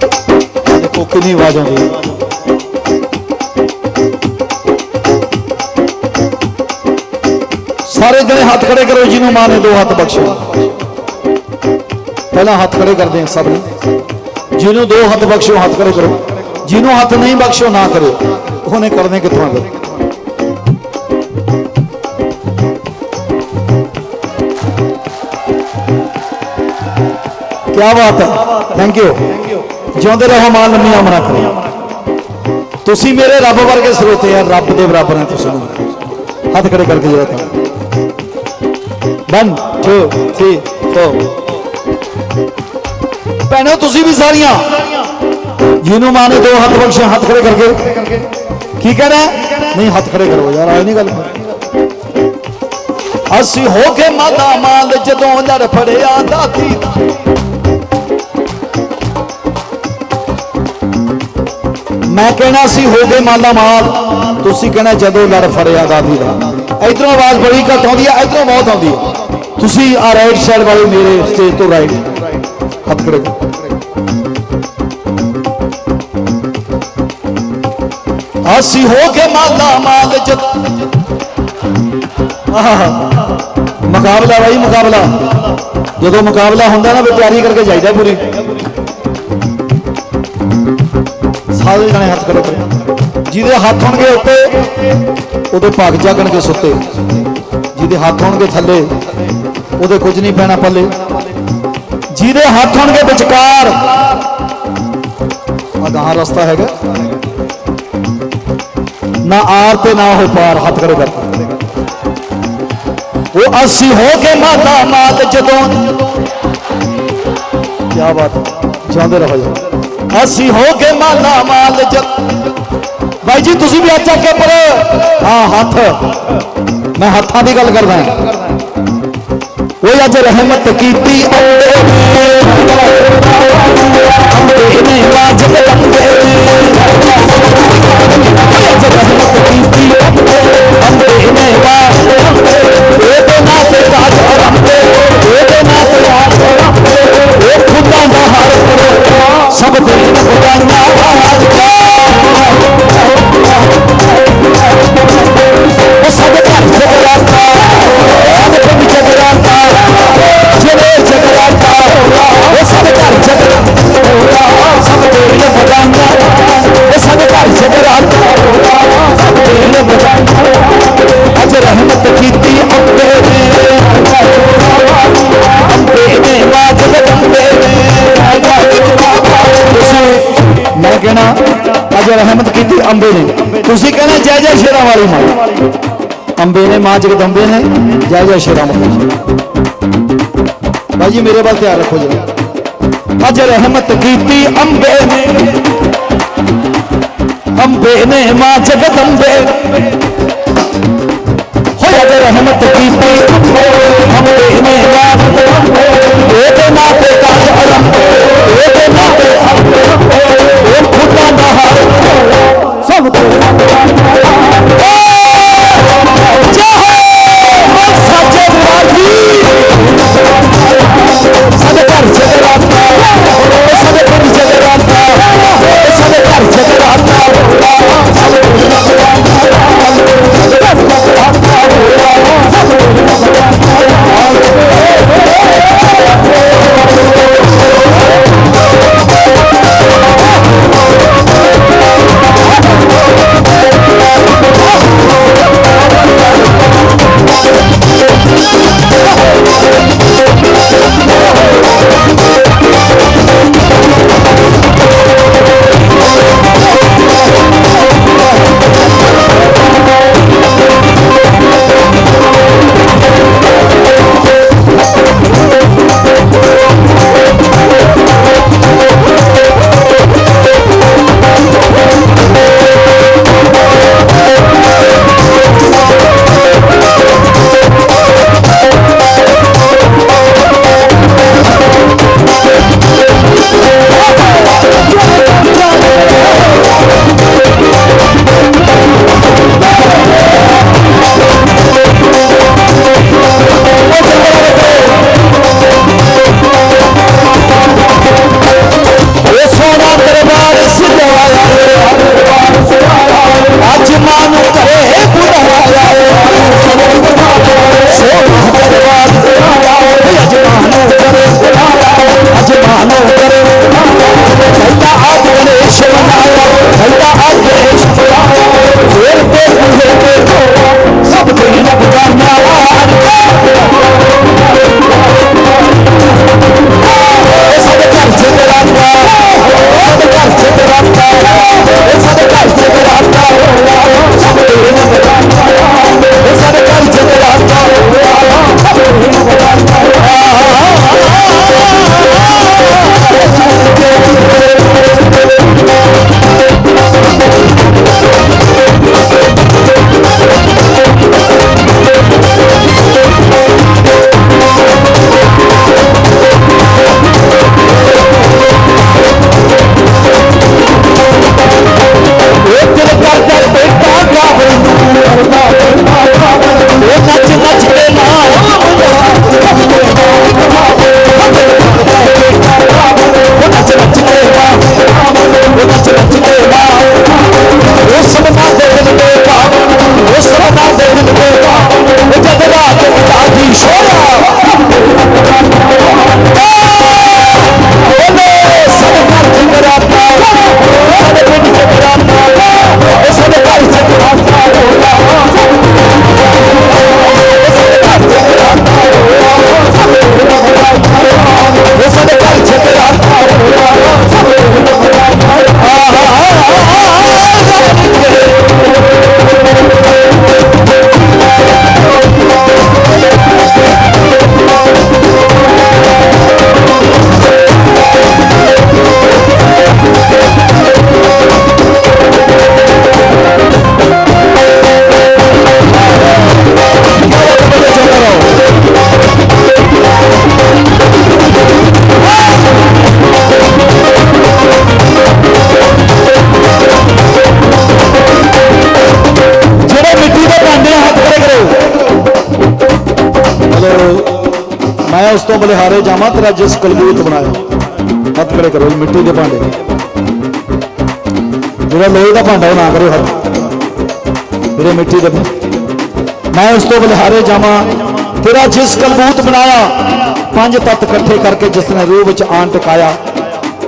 ਦੇਖੋ ਕਿੰਨੀ ਆਵਾਜ਼ ਆਉਂਦੀ ਹੈ। ਸਾਰੇ ਜਣੇ ਹੱਥ ਖੜੇ ਕਰੋ, ਜਿਹਨੂੰ ਮਾਂ ਨੇ ਦੋ ਹੱਥ ਬਖਸ਼ੇ। ਪਹਿਲਾਂ ਹੱਥ ਖੜੇ ਕਰਦੇ ਹਾਂ ਸਭ ਨੇ। ਜਿਹਨੂੰ ਦੋ ਹੱਥ ਬਖਸ਼ੋ, ਹੱਥ ਖੜੇ ਕਰੋ। ਜਿਹਨੂੰ ਹੱਥ ਨਹੀਂ ਬਖਸ਼ੋ, ਨਾ ਕਰੋ ਉਹਨੇ ਕਰਨੇ ਕਿੱਥੋਂ ਆ ਕੀ ਬਾਤ ਹੈ। ਥੈਂਕ ਯੂ ਜਿਉਂਦੇ ਰਹੋ ਮਾਂ ਲੰਮੀਆਂ ਉਮਰਾਂ ਕਰੋ ਤੁਸੀਂ ਮੇਰੇ ਰੱਬ ਵਰਗੇ ਸਰੋਤੇ ਆ, ਰੱਬ ਦੇ ਬਰਾਬਰ ਆ ਤੁਸੀਂ ਹੱਥ ਖੜੇ ਕਰਕੇ ਜਰਾ ਤਾਂ 1 2 3 4 ਭੈਣੋ, ਤੁਸੀਂ ਵੀ ਸਾਰੀਆਂ। ਜਿਹਨੂੰ ਮਾਂ ਨੇ ਦੋ ਹੱਥ ਬਖਸ਼ੇ, ਹੱਥ ਖੜੇ ਕਰਕੇ। ਕੀ ਕਹਿਣਾ? ਨਹੀਂ, ਹੱਥ ਖੜੇ ਕਰੋ ਯਾਰ, ਆਏ ਨਹੀਂ ਗੱਲ। ਅਸੀਂ ਹੋ ਕੇ ਮਾਤਾ ਮਾਦਾ ਦੇ ਜਦੋਂ ਲੜ ਫੜਿਆ ਦਾਤੀ ਦਾ। ਮੈਂ ਕਹਿਣਾ ਸੀ, ਹੋ ਗਏ ਮਾਲਾ ਮਾਲ। ਤੁਸੀਂ ਕਹਿਣਾ ਜਦੋਂ ਲੜ ਫੜਿਆ ਦਾਦੀ ਦਾ। ਇਧਰੋਂ ਆਵਾਜ਼ ਬੜੀ ਘੱਟ ਆਉਂਦੀ ਹੈ ਇਧਰੋਂ ਬਹੁਤ ਆਉਂਦੀ ਹੈ ਤੁਸੀਂ ਆ ਰਾਈਟ ਸਾਈਡ ਵਾਲੇ ਮੇਰੇ ਸਟੇਜ ਤੋਂ ਰਾਈਟ ਹੱਥ ਕਰੋ। ਅਸੀਂ ਹੋ ਕੇ ਮਾਲਾ ਮਾਲ ਜਦ ਮੁਕਾਬਲਾ ਬਾਈ, ਮੁਕਾਬਲਾ। ਜਦੋਂ ਮੁਕਾਬਲਾ ਹੁੰਦਾ ਨਾ ਵੀ ਤਿਆਰੀ ਕਰਕੇ ਜਾਈਦਾ ਪੂਰੀ। ਸਾਰੇ ਜਣੇ ਹੱਥ ਕਰੋ। ਜਿਹਦੇ ਹੱਥ ਹੋਣਗੇ ਉੱਤੇ, ਉਹਦੇ ਭਾਗ ਜਾਗਣਗੇ ਸੁੱਤੇ। ਜਿਹਦੇ ਹੱਥ ਹੋਣਗੇ ਥੱਲੇ, ਉਹਦੇ ਕੁਝ ਨਹੀਂ ਪੈਣਾ ਪੱਲੇ। ਜਿਹਦੇ ਹੱਥ ਹੋਣਗੇ ਵਿਚਕਾਰ ਆ ਰਸਤਾ ਹੈਗਾ। ਨਾ ਆਰ ਤੇ ਨਾ ਹੋ ਪਾਰ, ਹੱਥ ਖੜੇ ਕਰ। ਉਹ ਅਸੀਂ ਹੋ ਕੇ ਮਾਤਾ ਮਾਤ ਜਦੋਂ ਕੀ ਬਾਤ ਹੈ। ਚਾਹੁੰਦੇ ਰਹੋ ਜੀ। ਅਸੀਂ ਹੋ ਕੇ ਮਾਲਾ ਮਾਲ ਜਦ ਬਾਈ ਜੀ, ਤੁਸੀਂ ਵੀ ਅੱਛਾ ਕੇ ਪਰ ਹਾਂ, ਹੱਥ। ਮੈਂ ਹੱਥਾਂ ਦੀ ਗੱਲ ਕਰਦਾ ਉਹ ਅੱਜ ਰਹਿਮਤ ਕੀਤੀ ਅੰਬੇ ਅੰਬੇ ਨੇ ਵਾਜਬ ਲੰਬੇ ਅੱਜ ਰਹਿਮਤ ਕੀਤੀ ਅੰਬੇ ਨੇ ਵਾਜਬ ਇਹਦੇ ਨਾਂ ਤੇ ਰਾਜ ਅਰੰਭੇ ਸਭ ਦੇ ਖੁਦਾਨਾ ਉਹ ਜੈ ਜੈ ਸ਼ੇਰਾਂ ਵਾਲੀ ਮਾਂ ਅੰਬੇ ਨੇ ਮਾਂ ਜਗਦੰਬੇ ਨੇ ਜੈ ਜੈ ਸ਼ੇਰਾਂ ਵਾਲੀ ਬਾਜੀ ਮੇਰੇ ਵੱਲ ਧਿਆਨ ਰੱਖੋ ਜਰਾ ਅੱਜ ਰਹਿਮਤ ਕੀਤੀ ਅੰਬੇ ਨੇ ਅੰਬੇ ਨੇ ਮਾਂ ਜਗਦੰਬੇ ਹੋਇਆ ਤੇ ਰਹਿਮਤ ਕੀਤੀ ਤੋਂ ਬਲਿਹਾਰੇ ਜਾਵਾਂ, ਤੇਰਾ ਜਿਸ ਕਲਬੂਤ ਬਣਾਇਆ। ਹੱਥ ਖੜੇ ਕਰੋ, ਮਿੱਟੀ ਦੇ ਭਾਂਡੇ। ਜਿਹੜਾ ਲੋਹੇ ਦਾ ਭਾਂਡਾ ਉਹ ਨਾ ਕਰੋ ਹੱਥ। ਜਿਹੜੇ ਮਿੱਟੀ ਦੇ ਮੈਂ ਉਸ ਤੋਂ ਬਲਿਹਾਰੇ ਜਾਵਾਂ, ਤੇਰਾ ਜਿਸ ਕਲਬੂਤ ਬਣਾਇਆ। ਪੰਜ ਤੱਤ ਇਕੱਠੇ ਕਰਕੇ ਜਿਸ ਨੇ ਰੂਹ ਵਿੱਚ ਆਣ ਟਿਕਾਇਆ।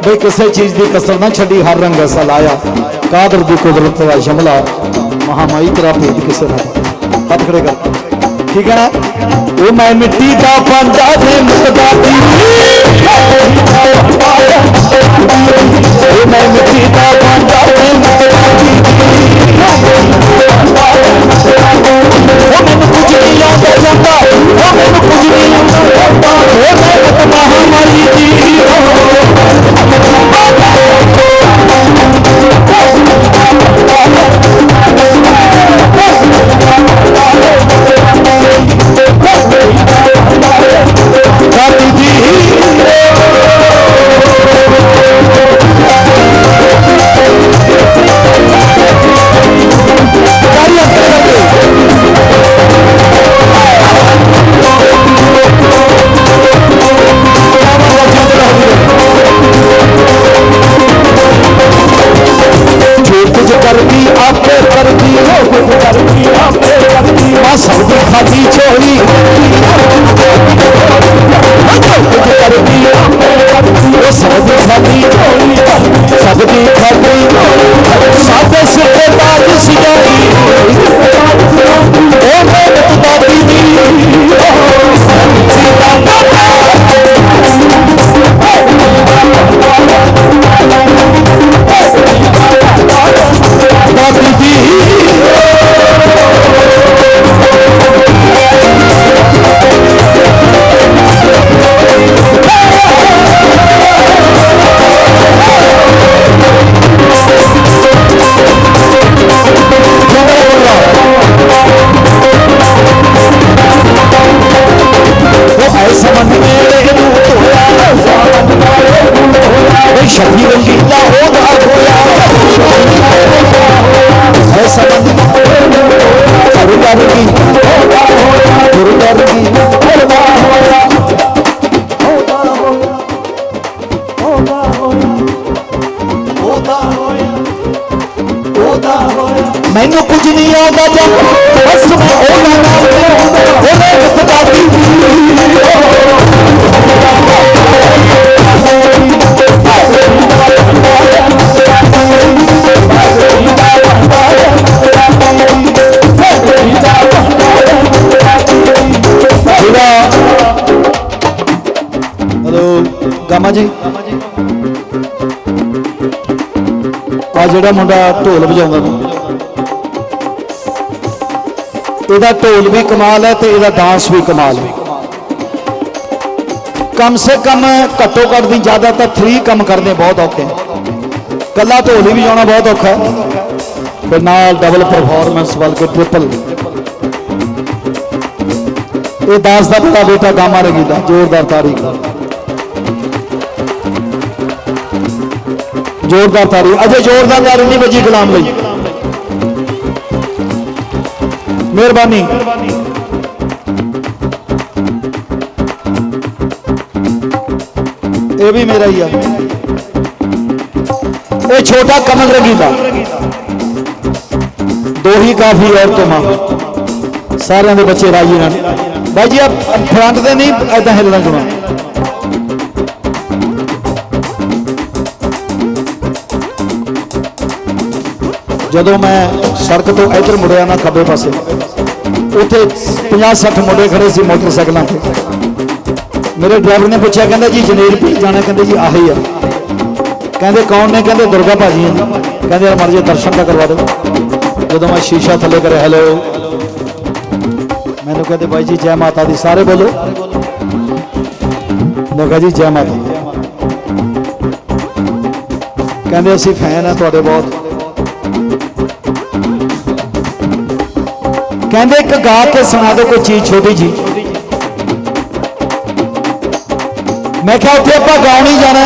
ਬਈ ਕਿਸੇ ਚੀਜ਼ ਦੀ ਕਸਰ ਨਾ ਛੱਡੀ, ਹਰ ਰੰਗ ਐਸਾ ਲਾਇਆ। ਕਾਦਰ ਦੀ ਕੁਦਰਤ ਦਾ ਸ਼ਮਲਾ, ਮਹਾਮਾਈ ਤੇਰਾ ਭੇਦ ਕਿਸੇ ਦਾ ਹੱਥ ਖੜੇ ਕਰ। ਠੀਕ ਹੈ ਨਾ? ਉਹ ਮੈਂ ਮਿੱਟੀ ਦਾ ਭਾਂਡਾ ਹੋਇਆ ਕੁਝ ਨਹੀਂ ਆਉਂਦਾ ਜਾਂ ਬਸ ਮੈਂ ਉਹਦਾ ਨਾਮ ਲਿਆਉਂਦਾ ਉਹਨੇ ਖੁਦਾ ਹਲੋ ਗਾਮਾ ਜੀ ਆ ਜਿਹੜਾ ਮੁੰਡਾ ਢੋਲ ਵਜਾਉਂਦਾ ਨਾ। ਇਹਦਾ ਢੋਲ ਵੀ ਕਮਾਲ ਹੈ ਤੇ ਇਹਦਾ ਡਾਂਸ ਵੀ ਕਮਾਲ ਹੈ। ਕਮ ਸੇ ਕਮ ਘੱਟੋ ਘੱਟ ਦੀ ਜ਼ਿਆਦਾ ਤਾਂ 3 ਕੰਮ ਕਰਦੇ ਬਹੁਤ ਔਖੇ ਕੱਲਾ ਢੋਲ ਹੀ ਜਾਣਾ ਬਹੁਤ ਔਖਾ ਹੈ। ਫਿਰ ਨਾਲ ਡਬਲ ਪਰਫਾਰਮੈਂਸ ਬਲਕਿ ਟ੍ਰਿਪਲ ਇਹ ਦਾਸ ਦਾ ਬੜਾ ਬੇਟਾ ਗਾਮਾ ਰਗੀਦਾ ਜ਼ੋਰਦਾਰ ਤਾਰੀ ਜ਼ੋਰਦਾਰ ਤਾਰੀ ਅਜੇ ਜ਼ੋਰਦਾਰ ਤਾਰੀ ਨਹੀਂ ਵੱਜੀ ਗੁਲਾਮ ਲਈ। ਮਿਹਰਬਾਨੀ। ਇਹ ਵੀ ਮੇਰਾ ਹੀ ਆ। ਇਹ ਛੋਟਾ ਕਮਲ ਰੰਗੀਲਾ। ਦੋ ਹੀ ਕਾਫੀ ਔਰ ਤੁਮਾ ਸਾਰਿਆਂ ਦੇ ਬੱਚੇ ਰਾਜੀ ਨਾਲ ਬਾਈ ਜੀ ਆ ਫਰੰਟ ਤੇ ਨਹੀਂ ਐਦਾਂ ਹਿੱਲਣਾ ਜੁਣਾ ਜਦੋਂ ਮੈਂ ਸੜਕ ਤੋਂ ਇੱਧਰ ਮੁੜਿਆ ਨਾ ਖੱਬੇ ਪਾਸੇ ਉੱਥੇ 50 60 ਮੁੰਡੇ ਖੜੇ ਸੀ ਮੋਟਰਸਾਈਕਲਾਂ ਤੇ। ਮੇਰੇ ਡਰਾਈਵਰ ਨੇ ਪੁੱਛਿਆ, ਕਹਿੰਦਾ ਜੀ ਜਨੇਰ ਪੀ ਜਾਣਾ, ਕਹਿੰਦੇ ਜੀ ਆਹੀ ਆ। ਕਹਿੰਦੇ ਕੌਣ ਨੇ? ਕਹਿੰਦੇ ਦੁਰਗਾ ਭਾਜੀ ਆ। ਜੀ ਕਹਿੰਦੇ ਯਾਰ ਮਰ ਜੇ ਦਰਸ਼ਨ ਤਾਂ ਕਰਵਾ ਦਿਓ। ਜਦੋਂ ਮੈਂ ਸ਼ੀਸ਼ਾ ਥੱਲੇ ਕਰਿਆ, ਹੈਲੋ। ਮੈਨੂੰ ਕਹਿੰਦੇ, ਬਾਈ ਜੀ, ਜੈ ਮਾਤਾ ਦੀ। ਸਾਰੇ ਬੋਲੋ। ਮੈਂ ਕਿਹਾ, ਜੀ, ਜੈ ਮਾਤਾ ਕਹਿੰਦੇ, ਅਸੀਂ ਫੈਨ ਆ ਤੁਹਾਡੇ ਬਹੁਤ। ਕਹਿੰਦੇ ਇੱਕ ਗਾ ਕੇ ਸੁਣਾ ਦਿਓ, ਕੋਈ ਚੀਜ਼ ਛੋਟੀ ਜੀ ਮੈਂ ਕਿਹਾ ਉੱਥੇ ਆਪਾਂ ਗਾਉਣ ਜਾਣਾ।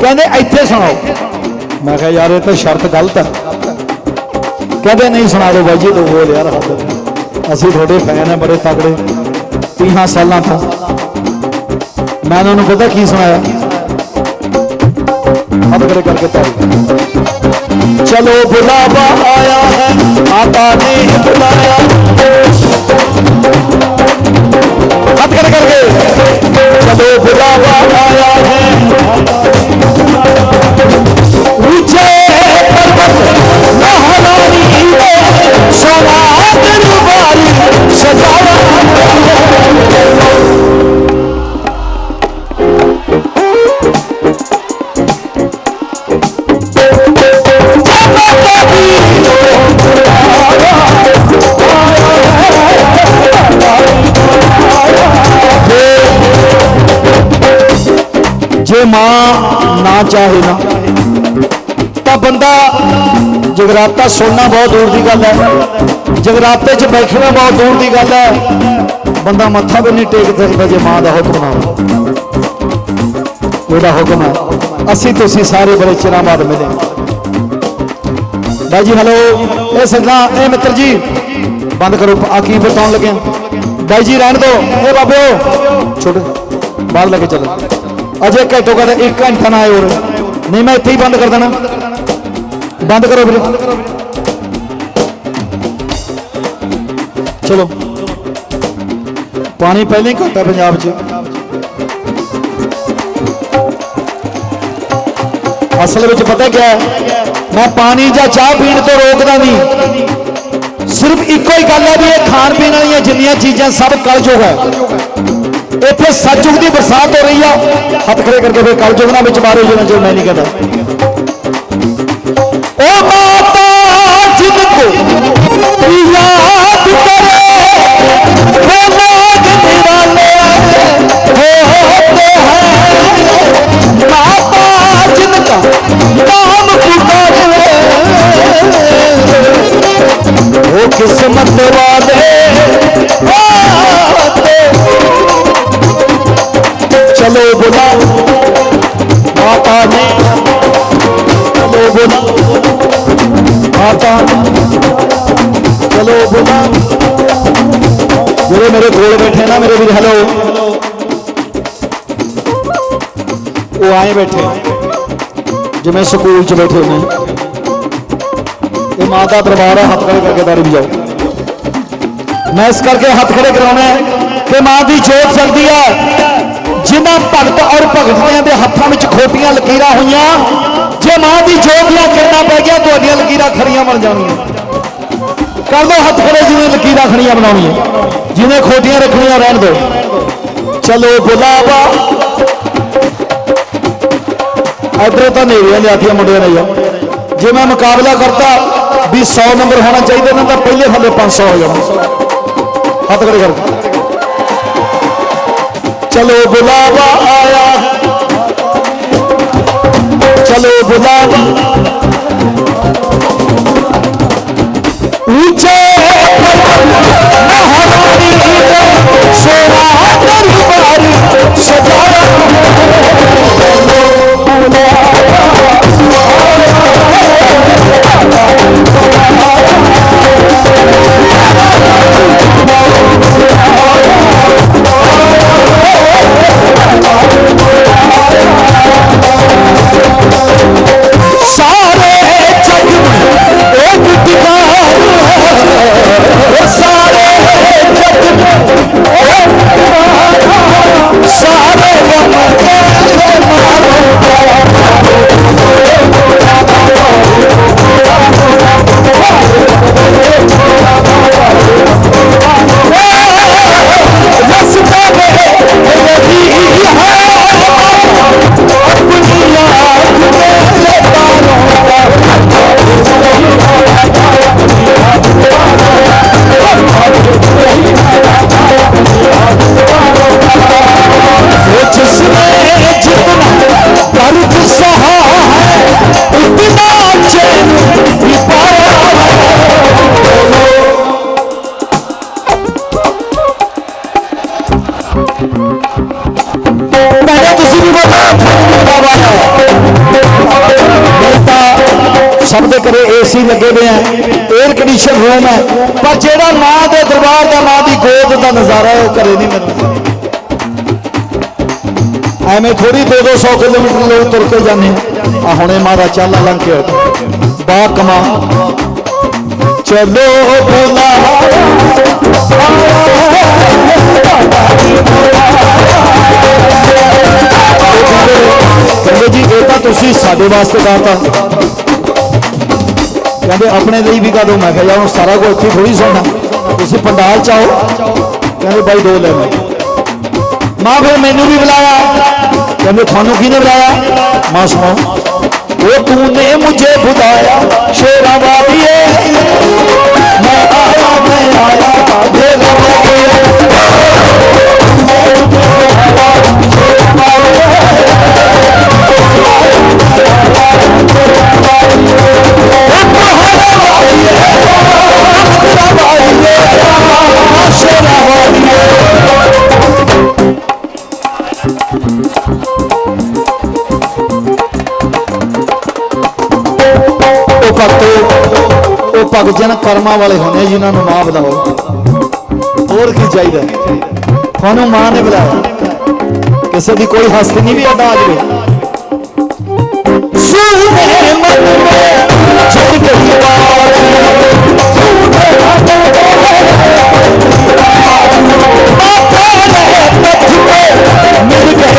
ਕਹਿੰਦੇ ਇੱਥੇ ਸੁਣਾਓ। ਮੈਂ ਕਿਹਾ ਯਾਰ, ਇਹ ਤਾਂ ਸ਼ਰਤ ਗਲਤ ਹੈ ਕਹਿੰਦੇ ਨਹੀਂ ਸੁਣਾ ਦਿਓ ਬਾਈ ਜੀ ਦੋ ਬੋਲ ਯਾਰ ਅਸੀਂ ਤੁਹਾਡੇ ਫੈਨ ਆ, ਬੜੇ ਤਗੜੇ 30 ਸਾਲਾਂ ਤੋਂ। ਮੈਂ ਉਹਨਾਂ ਨੂੰ ਪਤਾ ਕੀ ਸੁਣਾਇਆ? ਹੱਥ ਖੜੇ ਕਰਕੇ ਤਾੜੀ। ਚਲੋ ਬੁਲਾਵਾ ਮਾਤਾ ਹੈ ਆਕਾ ਨੇ ਬੁਲਾਇਆ ਹੱਥ ਖੜੇ ਕਰਕੇ। ਚਲੋ ਬੁਲਾਵਾ ਆਇਆ ਹੈ ਜੇ ਮਾਂ ਨਾ ਚਾਹੇ ਨਾ, ਤਾਂ ਬੰਦਾ ਜਗਰਾਤਾ ਸੁਣਨਾ ਬਹੁਤ ਦੂਰ ਦੀ ਗੱਲ ਹੈ। ਜਗਰਾਤੇ 'ਚ ਬੈਠਣਾ ਬਹੁਤ ਦੂਰ ਦੀ ਗੱਲ ਹੈ। ਬੰਦਾ ਮੱਥਾ ਵੀ ਨਹੀਂ ਟੇਕ ਸਕਦਾ ਜੇ ਮਾਂ ਦਾ ਹੁਕਮ ਨਾ ਹੋਵੇ ਉਹਦਾ ਹੁਕਮ ਹੈ? ਅਸੀਂ ਤੁਸੀਂ ਸਾਰੇ ਬੜੇ ਚਿਰਾਂ ਬਾਅਦ ਮਿਲੇ। ਬਾਈ ਜੀ ਹਲੋ ਇਹ ਸਿੱਧਾ ਇਹ ਮਿੱਤਰ ਜੀ, ਬੰਦ ਕਰੋ, ਆ ਕੀ ਬਤਾਉਣ ਲੱਗਿਆ? ਬਾਈ ਜੀ, ਰਹਿਣ ਦਿਓ। ਇਹ ਬਾਬਿਓ, ਛੋਟੇ, ਬਾਹਰ ਲੈ ਕੇ ਚੱਲੋ। ਅਜੇ ਘੱਟੋ ਘੱਟ 1 ਘੰਟਾ ਨਾ ਆਏ ਹੋਰ। ਨਹੀਂ, ਮੈਂ ਇੱਥੇ ਹੀ ਬੰਦ ਕਰ ਦੇਣਾ। ਬੰਦ ਕਰੋ ਵੀਰੇ। ਚਲੋ। ਪਾਣੀ ਪਹਿਲਾਂ ਹੀ ਘੱਟ ਹੈ ਪੰਜਾਬ 'ਚ। ਅਸਲ ਵਿੱਚ ਪਤਾ ਕੀ ਹੈ? ਮੈਂ ਪਾਣੀ ਜਾਂ ਚਾਹ ਪੀਣ ਤੋਂ ਰੋਕਦਾ ਨਹੀਂ। ਸਿਰਫ ਇੱਕੋ ਹੀ ਗੱਲ ਹੈ ਵੀ ਇਹ ਖਾਣ ਪੀਣ ਵਾਲੀਆਂ ਜਿੰਨੀਆਂ ਚੀਜ਼ਾਂ ਸਭ ਕਲਯੁਗ ਹੈ। ਇੱਥੇ ਸਤਜੁਗ ਦੀ ਬਰਸਾਤ ਹੋ ਰਹੀ ਆ। ਹੱਥ ਖੜੇ ਕਰਕੇ ਫੇਰ ਕਰ ਜੁਗਨਾ ਵਿੱਚ ਮਾਰੋ ਜਿਵੇਂ ਜੋ ਮੈਂ ਨਹੀਂ ਕਹਿੰਦਾ। ਓ ਮਾਤਾ, ਜਿਨ ਕੋ ਯਾਦ ਕਰੇ ਕਿਸਮਤ ਵਾਲੇ ਉਹ ਬੈਠੇ। ਜਿਵੇਂ ਸਕੂਲ 'ਚ ਬੈਠੇ ਨੇ ਇਹ ਮਾਂ ਦਰਬਾਰ ਹੈ ਹੱਥ ਖੜੇ ਕਰਕੇ ਦਾੜੀ ਵਜਾਓ। ਮੈਂ ਇਸ ਕਰਕੇ ਹੱਥ ਖੜੇ ਕਰਾਉਣਾ ਕਿ ਮਾਂ ਦੀ ਜੋਤ ਜਲਦੀ ਹੈ। ਜਿਨ੍ਹਾਂ ਭਗਤ ਔਰ ਭਗਤਿਆਂ ਦੇ ਹੱਥਾਂ ਵਿੱਚ ਖੋਟੀਆਂ ਲਕੀਰਾਂ ਹੋਈਆਂ, ਜੇ ਮਾਂ ਦੀ ਜੋਤ ਦੀਆਂ ਕਿਰਨਾਂ ਪੈ ਗਿਆ, ਤੁਹਾਡੀਆਂ ਲਕੀਰਾਂ ਖਰੀਆਂ ਬਣ ਜਾਣਗੀਆਂ। ਕਰ ਦੋ ਹੱਥ ਖੜੇ ਜਿਵੇਂ ਲਕੀਰਾਂ ਖਣੀਆਂ ਬਣਾਉਣੀਆਂ। ਜਿਵੇਂ ਖੋਟੀਆਂ ਰੱਖਣੀਆਂ ਰਹਿਣ ਦਿਓ। ਚਲੋ ਬੁਲਾਵਾ। ਇਧਰੋਂ ਤਾਂ ਨੇਰੀਆਂ ਲਿਆਤੀਆਂ ਮੁੰਡਿਆਂ ਨੇ ਯਾਰ। ਜੇ ਮੈਂ ਮੁਕਾਬਲਾ ਕਰਤਾ ਵੀ 100 ਨੰਬਰ ਹੋਣਾ ਚਾਹੀਦਾ, ਇਹਨਾਂ ਦਾ ਪਹਿਲੇ ਥੱਲੇ 500 ਹੋ ਜਾਣਾ। ਹੱਥ ਖੜੇ ਕਰ ਚਲੋ ਬੁਲਾਵਾ ਆਇਆ। ਚਲੋ ਬੁਲਾਵਾ ਏਸੀ ਲੱਗੇ ਹੋਏ ਆ 에ਅਰ ਕੰਡੀਸ਼ਨ ਰੂਮ ਹੈ ਪਰ ਜਿਹੜਾ ਮਾਂ ਦੇ ਦਰਬਾਰ ਦਾ ਮਾਂ ਦੀ ਗੋਦ ਦਾ ਨਜ਼ਾਰਾ ਹੈ ਉਹ ਘਰੇ ਨਹੀਂ ਮਿਲਦਾ ਐਵੇਂ ਥੋੜੀ 2-200 ਕਿਲੋਮੀਟਰ ਲੋਕ ਤੁਰ ਕੇ ਜਾਂਦੇ ਆ। ਆਹ ਹੁਣੇ ਮਾਰਾ ਚੱਲ ਲੰਘ ਕੇ ਬਾ ਕਮਾ। ਚਲੋ ਬੁਲਾਵਾ ਕਹਿੰਦੇ ਜੀ, ਇਹ ਤਾਂ ਤੁਸੀਂ ਸਾਡੇ ਵਾਸਤੇ ਗਾਤਾ ਕਹਿੰਦੇ ਆਪਣੇ ਲਈ ਵੀ ਗਾ ਦਿਓ ਮੈਂ ਕਿਹਾ, ਯਾਰ ਹੁਣ ਸਾਰਾ ਕੁਝ ਇੱਥੇ ਥੋੜੀ ਸੁਣਨਾ ਤੁਸੀਂ ਪੰਡਾਲ ਚ ਆਓ। ਕਹਿੰਦੇ ਬਾਈ ਦੋ ਲੈ ਮੈਂ ਮਾਂ ਫਿਰ ਮੈਨੂੰ ਵੀ ਬੁਲਾਇਆ। ਕਹਿੰਦੇ ਤੁਹਾਨੂੰ ਕਿਹਨੇ ਬੁਲਾਇਆ? ਮਾਂ ਸੁਣੋ। ਉਹ ਤੂਨੇ ਮੁਝੇ ਬੁਲਾਇਆ ਸ਼ੇਰਾਂ ਵਾਲੀਏ ਮੈਂ ਆਇਆ ਮੈਂ ਆਇਆ। ਦੇ ਲਵਾਂਗੇ ਸ਼ੇਰਾਂ ਵਾਲੀਏ ਉਹ ਉਹ ਭਗਤ ਜਨ ਕਰਮਾਂ ਵਾਲੇ ਹੁੰਦੇ ਆ ਜਿਨ੍ਹਾਂ ਨੂੰ ਮਾਂ ਬੁਲਾਓ ਹੋਰ ਕੀ ਚਾਹੀਦਾ? ਤੁਹਾਨੂੰ ਮਾਂ ਨੇ ਬੁਲਾਇਆ ਕਿਸੇ ਦੀ ਕੋਈ ਹਸਤੀ ਨਹੀਂ ਵੀ ਅੱਡਾ ਆ ਜਾਵੇ ਸੂਨੇ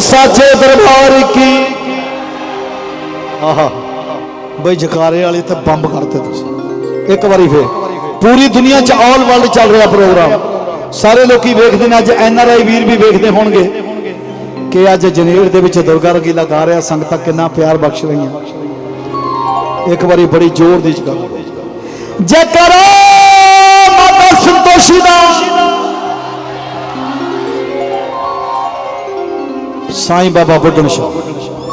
ਸਾਚੇ ਦਰਬਾਰ ਕੀ? ਆਹਾ। ਬਈ ਜਕਾਰੇ ਵਾਲੇ ਤੇ ਬੰਬ ਕਰਤੇ ਤੁਸੀਂ। ਇੱਕ ਵਾਰੀ ਫੇਰ। ਪੂਰੀ ਦੁਨੀਆ 'ਚ ਆਲ ਵਰਲਡ ਚੱਲ ਰਿਹਾ ਪ੍ਰੋਗਰਾਮ ਸਾਰੇ ਲੋਕੀ ਵੇਖਦੇ ਨੇ, ਅੱਜ ਐਨ ਆਰ ਆਈ ਵੀਰ ਵੀ ਵੇਖਦੇ ਹੋਣਗੇ ਕਿ ਅੱਜ ਜਨੇਰ ਦੇ ਵਿੱਚ ਦੁਰਗਾ ਰਗੀਲਾ ਗਾ ਰਿਹਾ, ਸੰਗਤਾਂ ਕਿੰਨਾ ਪਿਆਰ ਬਖਸ਼ ਰਹੀਆਂ। ਇੱਕ ਵਾਰੀ ਬੜੀ ਜ਼ੋਰ ਦੀ ਜਕਾਰਾ ਜੇ ਕਰੋ ਮਾਤਾ ਸੰਤੋਸ਼ੀ ਦਾ। ਸਾਈਂ ਬਾਬਾ ਬੁੱਢਣ ਸ਼ਾਹ